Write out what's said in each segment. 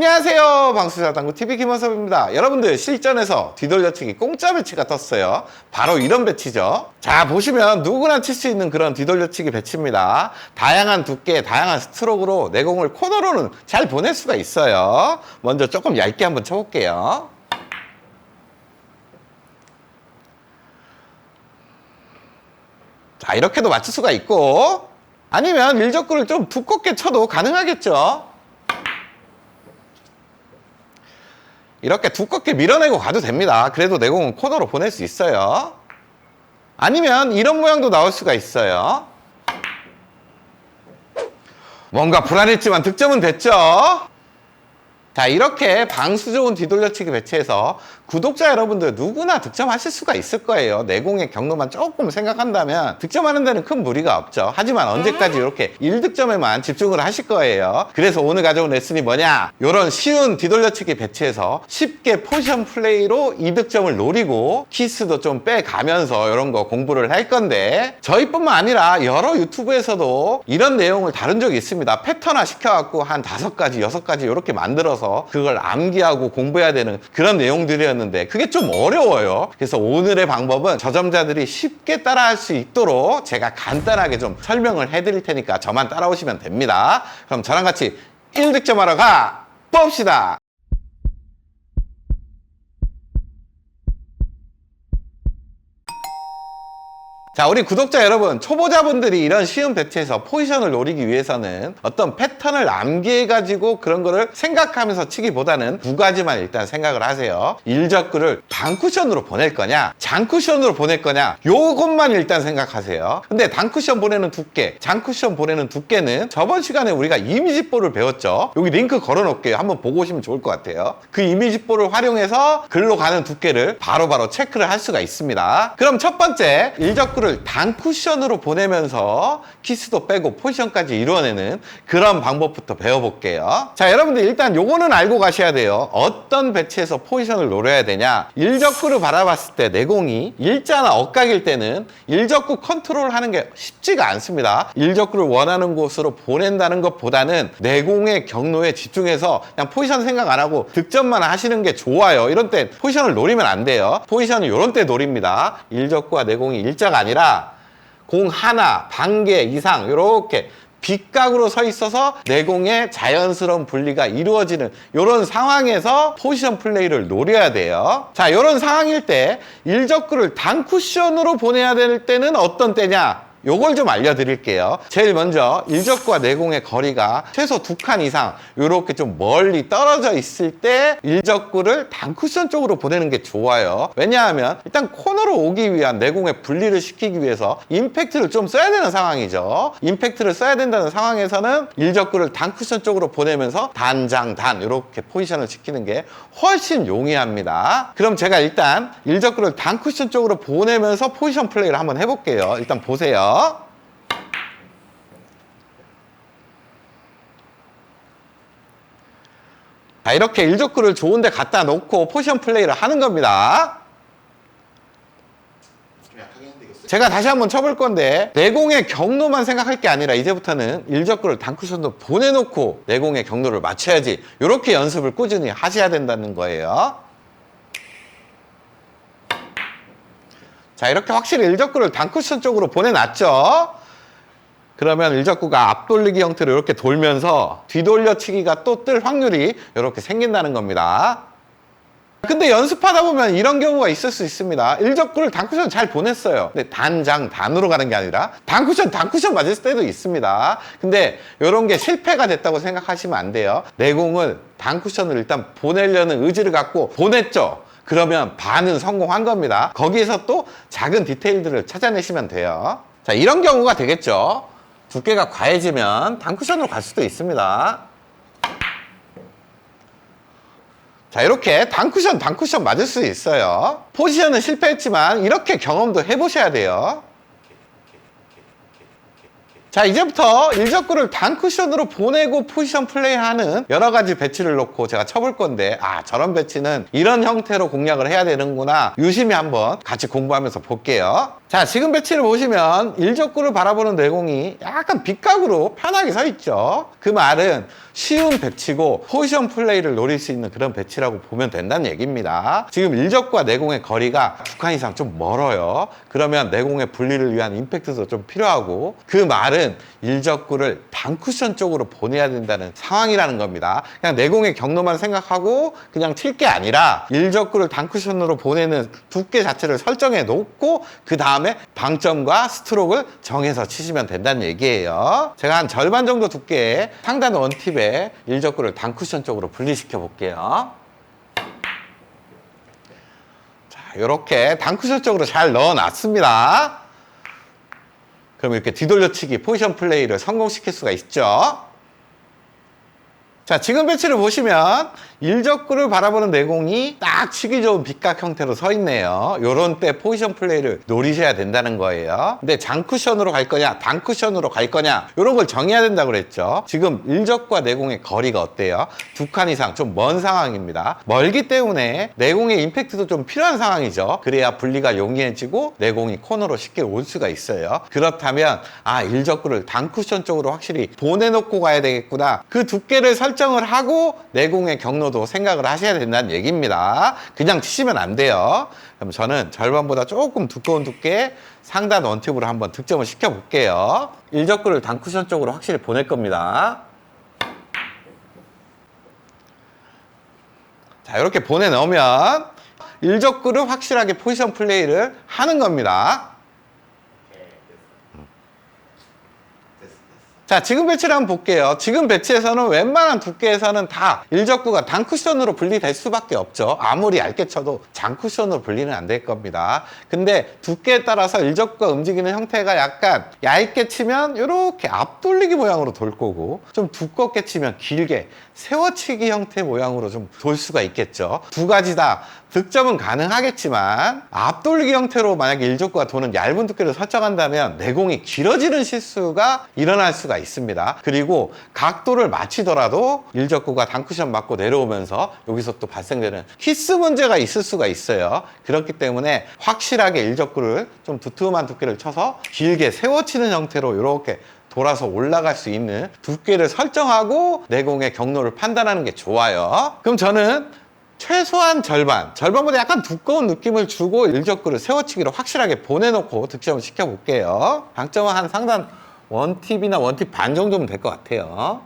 안녕하세요. 방수자당구 TV 김원섭입니다. 여러분들 실전에서 뒤돌려치기 공짜 배치가 떴어요. 바로 이런 배치죠. 자 보시면 누구나 칠 수 있는 그런 뒤돌려치기 배치입니다. 다양한 두께, 다양한 스트로크로 내공을 코너로는 잘 보낼 수가 있어요. 먼저 조금 얇게 한번 쳐볼게요. 자 이렇게도 맞출 수가 있고 아니면 일적구를 좀 두껍게 쳐도 가능하겠죠. 이렇게 두껍게 밀어내고 가도 됩니다. 그래도 내공은 코너로 보낼 수 있어요. 아니면 이런 모양도 나올 수가 있어요. 뭔가 불안했지만 득점은 됐죠? 자, 이렇게 방수 좋은 뒤돌려치기 배치해서 구독자 여러분들 누구나 득점하실 수가 있을 거예요. 내공의 경로만 조금 생각한다면 득점하는 데는 큰 무리가 없죠. 하지만 언제까지 이렇게 1득점에만 집중을 하실 거예요. 그래서 오늘 가져온 레슨이 뭐냐? 이런 쉬운 뒤돌려치기 배치해서 쉽게 포지션 플레이로 2득점을 노리고 키스도 좀 빼가면서 이런 거 공부를 할 건데 저희뿐만 아니라 여러 유튜브에서도 이런 내용을 다룬 적이 있습니다. 패턴화 시켜갖고 한 다섯 가지, 여섯 가지 이렇게 만들어서 그걸 암기하고 공부해야 되는 그런 내용들이었는데 그게 좀 어려워요. 그래서 오늘의 방법은 저점자들이 쉽게 따라할 수 있도록 제가 간단하게 좀 설명을 해드릴 테니까 저만 따라오시면 됩니다. 그럼 저랑 같이 1득점 하러 가 봅시다. 자, 우리 구독자 여러분, 초보자분들이 이런 쉬운 배치에서 포지션을 노리기 위해서는 어떤 패턴을 암기해 가지고 그런 거를 생각하면서 치기보다는 두 가지만 일단 생각을 하세요. 일적구를 단쿠션으로 보낼 거냐, 장쿠션으로 보낼 거냐, 요것만 일단 생각하세요. 근데 단쿠션 보내는 두께, 장쿠션 보내는 두께는 저번 시간에 우리가 이미지볼을 배웠죠. 여기 링크 걸어 놓을게요. 한번 보고 오시면 좋을 것 같아요. 그 이미지볼을 활용해서 글로 가는 두께를 바로바로 체크를 할 수가 있습니다. 그럼 첫 번째, 일적구 를 단쿠션으로 보내면서 키스도 빼고 포지션까지 이루어내는 그런 방법부터 배워볼게요. 자, 여러분들 일단 요거는 알고 가셔야 돼요. 어떤 배치에서 포지션을 노려야 되냐. 일적구를 바라봤을 때 내공이 일자나 억각일 때는 일적구 컨트롤 하는 게 쉽지가 않습니다. 일적구를 원하는 곳으로 보낸다는 것보다는 내공의 경로에 집중해서 그냥 포지션 생각 안 하고 득점만 하시는 게 좋아요. 이런 때 포지션을 노리면 안 돼요. 포지션은 이런 때 노립니다. 일적구와 내공이 일자가 아니 라 공 하나, 반 개 이상 이렇게 빗각으로 서 있어서 내공의 자연스러운 분리가 이루어지는 이런 상황에서 포지션 플레이를 노려야 돼요. 자, 이런 상황일 때 일적구를 단쿠션으로 보내야 될 때는 어떤 때냐? 요걸 좀 알려드릴게요. 제일 먼저 일적구와 내공의 거리가 최소 두 칸 이상 이렇게 좀 멀리 떨어져 있을 때 일적구를 단쿠션 쪽으로 보내는 게 좋아요. 왜냐하면 일단 코너로 오기 위한 내공의 분리를 시키기 위해서 임팩트를 좀 써야 되는 상황이죠. 임팩트를 써야 된다는 상황에서는 일적구를 단쿠션 쪽으로 보내면서 단장 단 이렇게 포지션을 시키는 게 훨씬 용이합니다. 그럼 제가 일단 일적구를 단쿠션 쪽으로 보내면서 포지션 플레이를 한번 해볼게요. 일단 보세요. 자, 이렇게 일적구를 좋은데 갖다 놓고 포지션 플레이를 하는 겁니다. 제가 다시 한번 쳐볼 건데 내공의 경로만 생각할 게 아니라 이제부터는 일적구를 단쿠션도 보내놓고 내공의 경로를 맞춰야지 이렇게 연습을 꾸준히 하셔야 된다는 거예요. 자 이렇게 확실히 일적구를 단쿠션 쪽으로 보내놨죠. 그러면 일적구가 앞돌리기 형태로 이렇게 돌면서 뒤돌려치기가 또 뜰 확률이 이렇게 생긴다는 겁니다. 근데 연습하다 보면 이런 경우가 있을 수 있습니다. 일적구를 단쿠션 잘 보냈어요. 근데 단장, 단으로 가는 게 아니라 단쿠션, 단쿠션 맞을 때도 있습니다. 근데 이런 게 실패가 됐다고 생각하시면 안 돼요. 내공을 단쿠션을 일단 보내려는 의지를 갖고 보냈죠. 그러면 반은 성공한 겁니다. 거기에서 또 작은 디테일들을 찾아내시면 돼요. 자, 이런 경우가 되겠죠. 두께가 과해지면 단쿠션으로 갈 수도 있습니다. 자, 이렇게 단쿠션, 단쿠션 맞을 수 있어요. 포지션은 실패했지만 이렇게 경험도 해보셔야 돼요. 자 이제부터 일적구를 단쿠션으로 보내고 포지션 플레이하는 여러 가지 배치를 놓고 제가 쳐볼 건데 아 저런 배치는 이런 형태로 공략을 해야 되는구나. 유심히 한번 같이 공부하면서 볼게요. 자 지금 배치를 보시면 일적구를 바라보는 내공이 약간 빗각으로 편하게 서 있죠. 그 말은 쉬운 배치고 포지션 플레이를 노릴 수 있는 그런 배치라고 보면 된다는 얘기입니다. 지금 일적과 내공의 거리가 두 칸 이상 좀 멀어요. 그러면 내공의 분리를 위한 임팩트도 좀 필요하고 그 말은 일적구를 단쿠션 쪽으로 보내야 된다는 상황이라는 겁니다. 그냥 내공의 경로만 생각하고 그냥 칠 게 아니라 일적구를 단쿠션으로 보내는 두께 자체를 설정해 놓고 그 다음에 방점과 스트로크를 정해서 치시면 된다는 얘기예요. 제가 한 절반 정도 두께의 상단 원팁에 일적구를 단쿠션 쪽으로 분리시켜 볼게요. 자, 이렇게 단쿠션 쪽으로 잘 넣어 놨습니다. 그럼 이렇게 뒤돌려치기 포지션 플레이를 성공시킬 수가 있죠. 자, 지금 배치를 보시면 일적구를 바라보는 내공이 딱 치기 좋은 빗각 형태로 서 있네요. 요런 때 포지션 플레이를 노리셔야 된다는 거예요. 근데 장쿠션으로 갈 거냐, 단쿠션으로 갈 거냐, 요런 걸 정해야 된다고 그랬죠. 지금 일적과 내공의 거리가 어때요? 두 칸 이상 좀 먼 상황입니다. 멀기 때문에 내공의 임팩트도 좀 필요한 상황이죠. 그래야 분리가 용이해지고 내공이 코너로 쉽게 올 수가 있어요. 그렇다면 아, 일적구를 단쿠션 쪽으로 확실히 보내놓고 가야 되겠구나. 그 두께를 설정 을 하고 내공의 경로도 생각을 하셔야 된다는 얘기입니다. 그냥 치시면 안 돼요. 그럼 저는 절반보다 조금 두꺼운 두께 상단 원팁으로 한번 득점을 시켜볼게요. 일적구를 단쿠션 쪽으로 확실히 보낼 겁니다. 자, 이렇게 보내놓으면 일적구를 확실하게 포지션 플레이를 하는 겁니다. 자, 지금 배치를 한번 볼게요. 지금 배치에서는 웬만한 두께에서는 다 일적구가 단쿠션으로 분리될 수밖에 없죠. 아무리 얇게 쳐도 장쿠션으로 분리는 안 될 겁니다. 근데 두께에 따라서 일적구가 움직이는 형태가 약간 얇게 치면 이렇게 앞돌리기 모양으로 돌 거고 좀 두껍게 치면 길게 세워치기 형태 모양으로 좀 돌 수가 있겠죠. 두 가지 다 득점은 가능하겠지만 앞돌리기 형태로 만약에 일족구가 도는 얇은 두께를 설정한다면 내공이 길어지는 실수가 일어날 수가 있습니다. 그리고 각도를 맞추더라도 일적구가 단쿠션 맞고 내려오면서 여기서 또 발생되는 키스 문제가 있을 수가 있어요. 그렇기 때문에 확실하게 일적구를 좀 두툼한 두께를 쳐서 길게 세워치는 형태로 이렇게 돌아서 올라갈 수 있는 두께를 설정하고 내공의 경로를 판단하는 게 좋아요. 그럼 저는 최소한 절반, 절반보다 약간 두꺼운 느낌을 주고 일적구를 세워치기로 확실하게 보내놓고 득점을 시켜볼게요. 방점은 한 상단 원팁이나 원팁 반 정도면 될 것 같아요.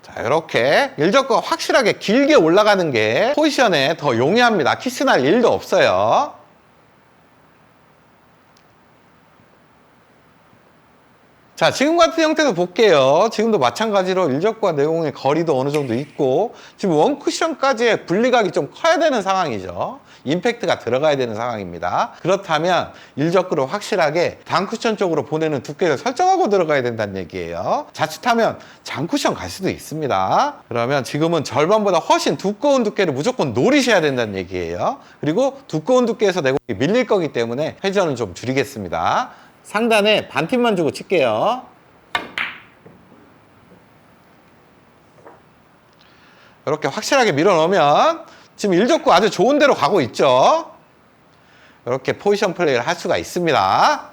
자, 이렇게 일적구가 확실하게 길게 올라가는 게 포지션에 더 용이합니다. 키스 날 일도 없어요. 자, 지금 같은 형태도 볼게요. 지금도 마찬가지로 일적과 내공의 거리도 어느 정도 있고, 지금 원쿠션까지의 분리각이 좀 커야 되는 상황이죠. 임팩트가 들어가야 되는 상황입니다. 그렇다면 일적구를 확실하게 단쿠션 쪽으로 보내는 두께를 설정하고 들어가야 된다는 얘기예요. 자칫하면 장쿠션 갈 수도 있습니다. 그러면 지금은 절반보다 훨씬 두꺼운 두께를 무조건 노리셔야 된다는 얘기예요. 그리고 두꺼운 두께에서 내공이 밀릴 거기 때문에 회전을 좀 줄이겠습니다. 상단에 반팀만 주고 칠게요. 이렇게 확실하게 밀어 넣으면 지금 일적구 아주 좋은 데로 가고 있죠. 이렇게 포지션 플레이를 할 수가 있습니다.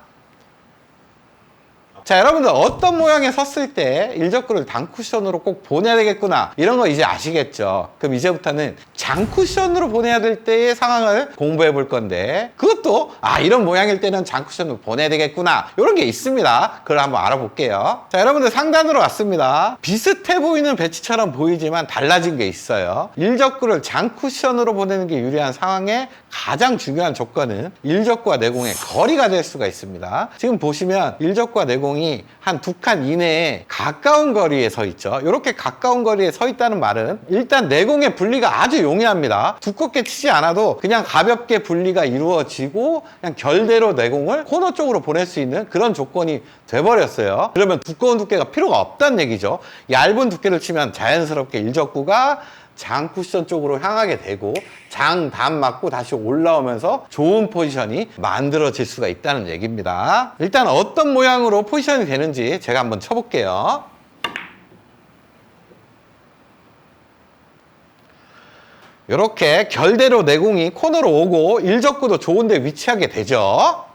자, 여러분들 어떤 모양에 섰을 때 일적구를 단쿠션으로 꼭 보내야 되겠구나. 이런 거 이제 아시겠죠? 그럼 이제부터는 장쿠션으로 보내야 될 때의 상황을 공부해 볼 건데 그것도 아, 이런 모양일 때는 장쿠션으로 보내야 되겠구나. 이런 게 있습니다. 그걸 한번 알아볼게요. 자, 여러분들 상단으로 왔습니다. 비슷해 보이는 배치처럼 보이지만 달라진 게 있어요. 일적구를 장쿠션으로 보내는 게 유리한 상황에 가장 중요한 조건은 일적구와 내공의 거리가 될 수가 있습니다. 지금 보시면 일적구와 내공 이 한 두 칸 이내에 가까운 거리에 서 있죠. 이렇게 가까운 거리에 서 있다는 말은 일단 내공의 분리가 아주 용이합니다. 두껍게 치지 않아도 그냥 가볍게 분리가 이루어지고 그냥 결대로 내공을 코너 쪽으로 보낼 수 있는 그런 조건이 돼버렸어요. 그러면 두꺼운 두께가 필요가 없다는 얘기죠. 얇은 두께를 치면 자연스럽게 일적구가 장 쿠션 쪽으로 향하게 되고 장단 맞고 다시 올라오면서 좋은 포지션이 만들어질 수가 있다는 얘기입니다. 일단 어떤 모양으로 포지션이 되는지 제가 한번 쳐볼게요. 이렇게 결대로 내공이 코너로 오고 일적구도 좋은데 위치하게 되죠.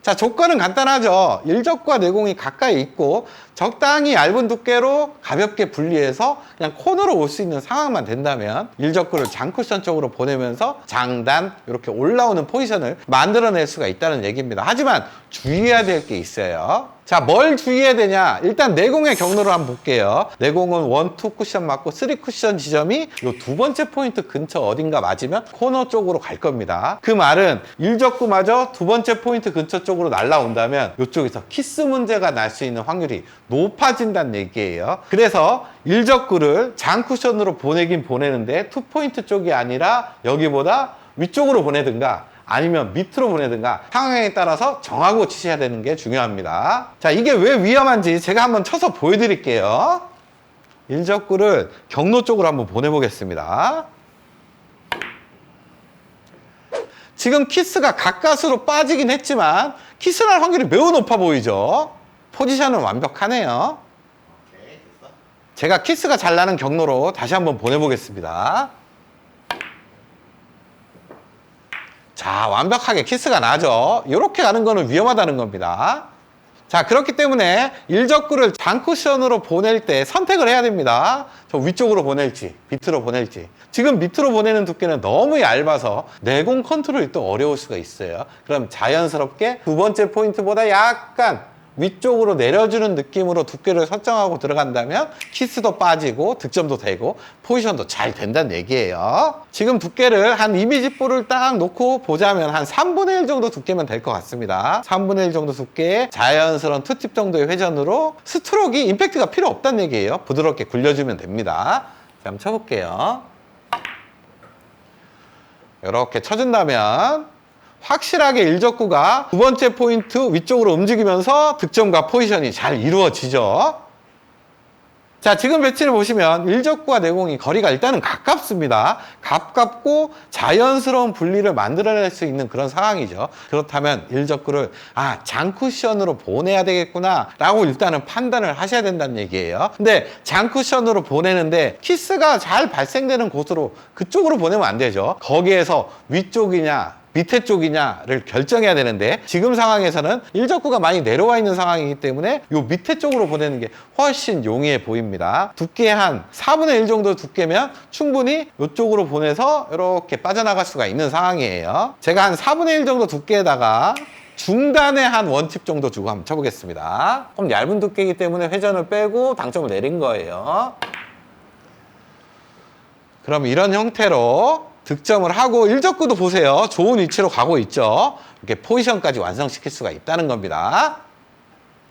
자, 조건은 간단하죠. 일적과 내공이 가까이 있고 적당히 얇은 두께로 가볍게 분리해서 그냥 코너로 올 수 있는 상황만 된다면 일적구를 장쿠션 쪽으로 보내면서 장단 이렇게 올라오는 포지션을 만들어낼 수가 있다는 얘기입니다. 하지만 주의해야 될 게 있어요. 자, 뭘 주의해야 되냐? 일단 내공의 경로를 한번 볼게요. 내공은 원, 투 쿠션 맞고 쓰리 쿠션 지점이 이 두 번째 포인트 근처 어딘가 맞으면 코너 쪽으로 갈 겁니다. 그 말은 일적구마저 두 번째 포인트 근처 쪽으로 날라온다면 이쪽에서 키스 문제가 날 수 있는 확률이 높아진다는 얘기예요. 그래서 일적구를 장 쿠션으로 보내긴 보내는데 투 포인트 쪽이 아니라 여기보다 위쪽으로 보내든가 아니면 밑으로 보내든가 상황에 따라서 정하고 치셔야 되는 게 중요합니다. 자, 이게 왜 위험한지 제가 한번 쳐서 보여드릴게요. 일적구를 경로 쪽으로 한번 보내보겠습니다. 지금 키스가 가까스로 빠지긴 했지만 키스 날 확률이 매우 높아 보이죠? 포지션은 완벽하네요. 제가 키스가 잘 나는 경로로 다시 한번 보내보겠습니다. 자, 완벽하게 키스가 나죠. 이렇게 가는 거는 위험하다는 겁니다. 자, 그렇기 때문에 일적구를 장쿠션으로 보낼 때 선택을 해야 됩니다. 저 위쪽으로 보낼지, 밑으로 보낼지. 지금 밑으로 보내는 두께는 너무 얇아서 내공 컨트롤이 또 어려울 수가 있어요. 그럼 자연스럽게 두 번째 포인트보다 약간 위쪽으로 내려주는 느낌으로 두께를 설정하고 들어간다면 키스도 빠지고 득점도 되고 포지션도 잘 된다는 얘기예요. 지금 두께를 한 이미지 볼을 딱 놓고 보자면 한 3분의 1 정도 두께면 될 것 같습니다. 3분의 1 정도 두께의 자연스러운 투팁 정도의 회전으로 스트로크 임팩트가 필요 없다는 얘기예요. 부드럽게 굴려주면 됩니다. 자, 한번 쳐볼게요. 이렇게 쳐준다면 확실하게 일적구가 두 번째 포인트 위쪽으로 움직이면서 득점과 포지션이 잘 이루어지죠. 자, 지금 배치를 보시면 일적구와 내공이 거리가 일단은 가깝습니다. 가깝고 자연스러운 분리를 만들어낼 수 있는 그런 상황이죠. 그렇다면 일적구를 아, 장쿠션으로 보내야 되겠구나 라고 일단은 판단을 하셔야 된다는 얘기예요. 근데 장쿠션으로 보내는데 키스가 잘 발생되는 곳으로 그쪽으로 보내면 안 되죠. 거기에서 위쪽이냐 밑에 쪽이냐를 결정해야 되는데 지금 상황에서는 일적구가 많이 내려와 있는 상황이기 때문에 이 밑에 쪽으로 보내는 게 훨씬 용이해 보입니다. 두께 한 4분의 1 정도 두께면 충분히 이쪽으로 보내서 이렇게 빠져나갈 수가 있는 상황이에요. 제가 한 4분의 1 정도 두께에다가 중단에 한 원팁 정도 주고 한번 쳐보겠습니다. 좀 얇은 두께이기 때문에 회전을 빼고 당점을 내린 거예요. 그럼 이런 형태로 득점을 하고 일적구도 보세요. 좋은 위치로 가고 있죠. 이렇게 포지션까지 완성시킬 수가 있다는 겁니다.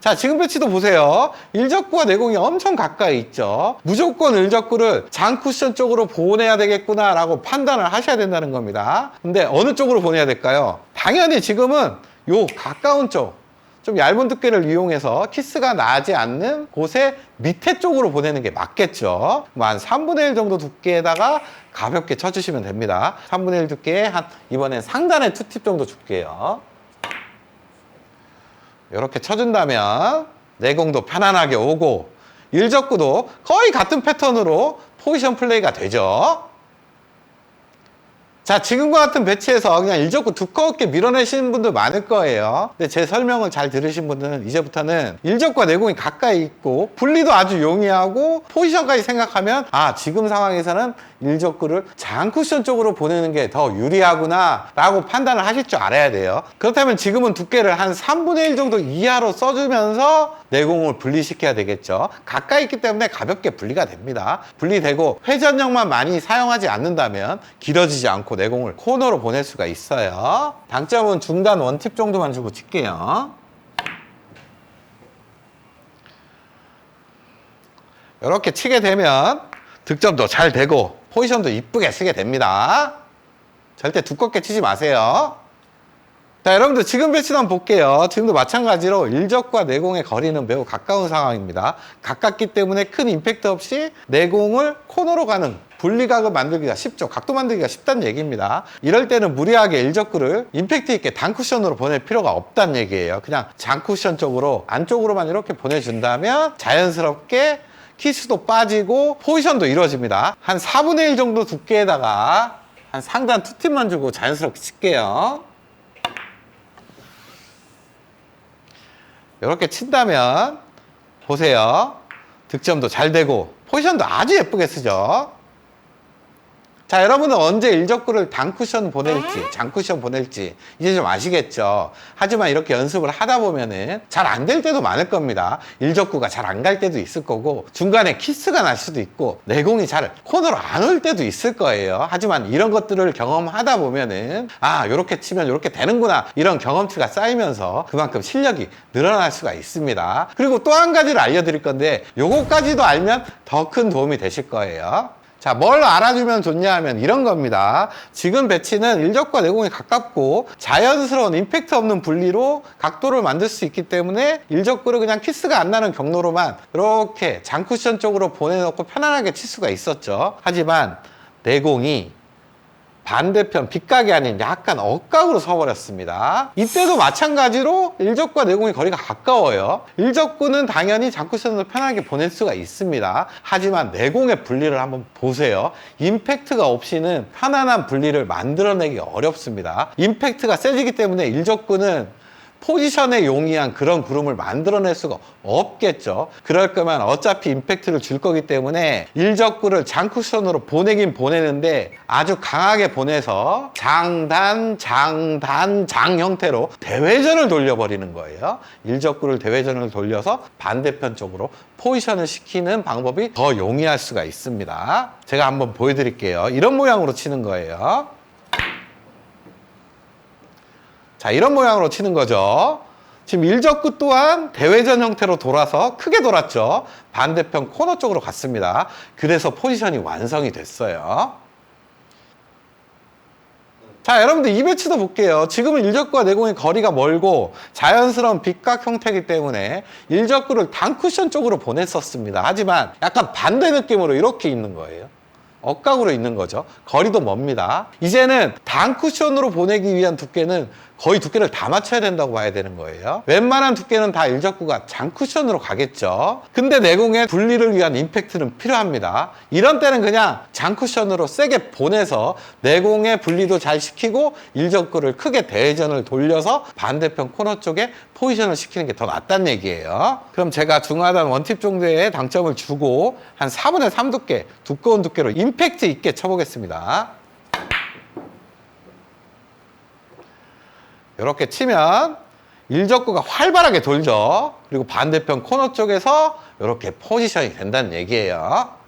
자, 지금 배치도 보세요. 일적구와 내공이 엄청 가까이 있죠. 무조건 일적구를 장쿠션 쪽으로 보내야 되겠구나라고 판단을 하셔야 된다는 겁니다. 근데 어느 쪽으로 보내야 될까요? 당연히 지금은 요 가까운 쪽, 좀 얇은 두께를 이용해서 키스가 나지 않는 곳에 밑에 쪽으로 보내는 게 맞겠죠. 뭐 한 3분의 1 정도 두께에다가 가볍게 쳐주시면 됩니다. 3분의 1 두께에 한 이번엔 상단에 투팁 정도 줄게요. 이렇게 쳐준다면 내공도 편안하게 오고 일적구도 거의 같은 패턴으로 포지션 플레이가 되죠. 자, 지금과 같은 배치에서 그냥 일적구 두껍게 밀어내시는 분들 많을 거예요. 근데 제 설명을 잘 들으신 분들은 이제부터는 일적과 내공이 가까이 있고 분리도 아주 용이하고 포지션까지 생각하면 아, 지금 상황에서는 일적구를 장쿠션 쪽으로 보내는 게 더 유리하구나 라고 판단을 하실 줄 알아야 돼요. 그렇다면 지금은 두께를 한 3분의 1 정도 이하로 써주면서 내공을 분리시켜야 되겠죠. 가까이 있기 때문에 가볍게 분리가 됩니다. 분리되고 회전력만 많이 사용하지 않는다면 길어지지 않고 내공을 코너로 보낼 수가 있어요. 당점은 중간 원팁 정도만 주고 칠게요. 이렇게 치게 되면 득점도 잘 되고 포지션도 이쁘게 쓰게 됩니다. 절대 두껍게 치지 마세요. 자, 여러분들 지금 배치도 한번 볼게요. 지금도 마찬가지로 일적과 내공의 거리는 매우 가까운 상황입니다. 가깝기 때문에 큰 임팩트 없이 내공을 코너로 가는 분리각을 만들기가 쉽죠. 각도 만들기가 쉽다는 얘기입니다. 이럴 때는 무리하게 일적구를 임팩트 있게 단쿠션으로 보낼 필요가 없다는 얘기예요. 그냥 장쿠션 쪽으로 안쪽으로만 이렇게 보내준다면 자연스럽게 키스도 빠지고 포지션도 이루어집니다. 한 4분의 1 정도 두께에다가 한 상단 투팁만 주고 자연스럽게 칠게요. 이렇게 친다면 보세요. 득점도 잘 되고 포지션도 아주 예쁘게 쓰죠. 자, 여러분은 언제 일적구를 단쿠션 보낼지, 장쿠션 보낼지 이제 좀 아시겠죠? 하지만 이렇게 연습을 하다 보면은 잘 안 될 때도 많을 겁니다. 일적구가 잘 안 갈 때도 있을 거고 중간에 키스가 날 수도 있고 내공이 잘 코너로 안 올 때도 있을 거예요. 하지만 이런 것들을 경험하다 보면은 아, 요렇게 치면 요렇게 되는구나. 이런 경험치가 쌓이면서 그만큼 실력이 늘어날 수가 있습니다. 그리고 또 한 가지를 알려드릴 건데 요거까지도 알면 더 큰 도움이 되실 거예요. 자, 뭘 알아주면 좋냐 하면 이런 겁니다. 지금 배치는 일적과 내공이 가깝고 자연스러운 임팩트 없는 분리로 각도를 만들 수 있기 때문에 일적구를 그냥 키스가 안 나는 경로로만 이렇게 장쿠션 쪽으로 보내놓고 편안하게 칠 수가 있었죠. 하지만 내공이 반대편 빗각이 아닌 약간 억각으로 서버렸습니다. 이때도 마찬가지로 일적과 내공의 거리가 가까워요. 일적구는 당연히 장쿠션으로 편하게 보낼 수가 있습니다. 하지만 내공의 분리를 한번 보세요. 임팩트가 없이는 편안한 분리를 만들어내기 어렵습니다. 임팩트가 세지기 때문에 일적구는 포지션에 용이한 그런 구름을 만들어낼 수가 없겠죠. 그럴 거면 어차피 임팩트를 줄 거기 때문에 일적구를 장쿠션으로 보내긴 보내는데 아주 강하게 보내서 장단, 장단, 장 형태로 대회전을 돌려버리는 거예요. 일적구를 대회전을 돌려서 반대편 쪽으로 포지션을 시키는 방법이 더 용이할 수가 있습니다. 제가 한번 보여드릴게요. 이런 모양으로 치는 거예요. 자, 이런 모양으로 치는 거죠. 지금 일적구 또한 대회전 형태로 돌아서 크게 돌았죠. 반대편 코너 쪽으로 갔습니다. 그래서 포지션이 완성이 됐어요. 자, 여러분들 이 배치도 볼게요. 지금은 일적구와 내공의 거리가 멀고 자연스러운 빗각 형태이기 때문에 일적구를 단쿠션 쪽으로 보냈었습니다. 하지만 약간 반대 느낌으로 이렇게 있는 거예요. 억각으로 있는 거죠. 거리도 멉니다. 이제는 단쿠션으로 보내기 위한 두께는 거의 두께를 다 맞춰야 된다고 봐야 되는 거예요. 웬만한 두께는 다 일적구가 장쿠션으로 가겠죠. 근데 내공의 분리를 위한 임팩트는 필요합니다. 이런 때는 그냥 장쿠션으로 세게 보내서 내공의 분리도 잘 시키고 일적구를 크게 대회전을 돌려서 반대편 코너 쪽에 포지션을 시키는 게 더 낫다는 얘기예요. 그럼 제가 중하단 원팁 정도의 당점을 주고 한 4분의 3 두께, 두꺼운 두께로 임팩트 있게 쳐보겠습니다. 이렇게 치면 일적구가 활발하게 돌죠. 그리고 반대편 코너 쪽에서 이렇게 포지션이 된다는 얘기예요.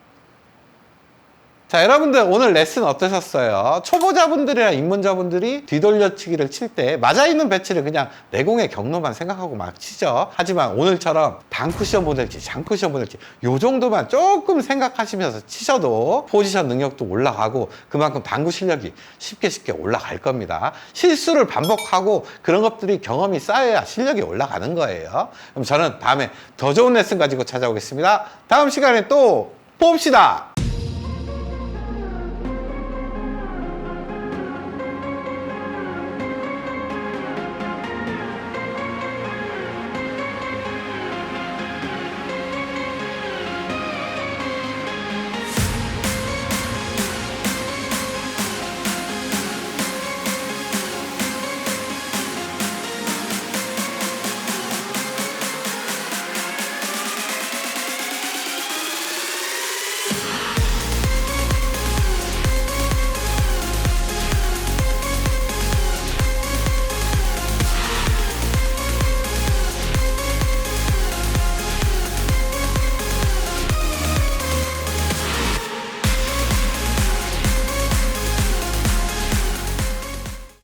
자, 여러분들 오늘 레슨 어떠셨어요? 초보자분들이나 입문자분들이 뒤돌려치기를 칠 때 맞아있는 배치를 그냥 내공의 경로만 생각하고 막 치죠. 하지만 오늘처럼 단쿠션 보낼지 장쿠션 보낼지 요 정도만 조금 생각하시면서 치셔도 포지션 능력도 올라가고 그만큼 당구 실력이 쉽게 쉽게 올라갈 겁니다. 실수를 반복하고 그런 것들이 경험이 쌓여야 실력이 올라가는 거예요. 그럼 저는 다음에 더 좋은 레슨 가지고 찾아오겠습니다. 다음 시간에 또 봅시다.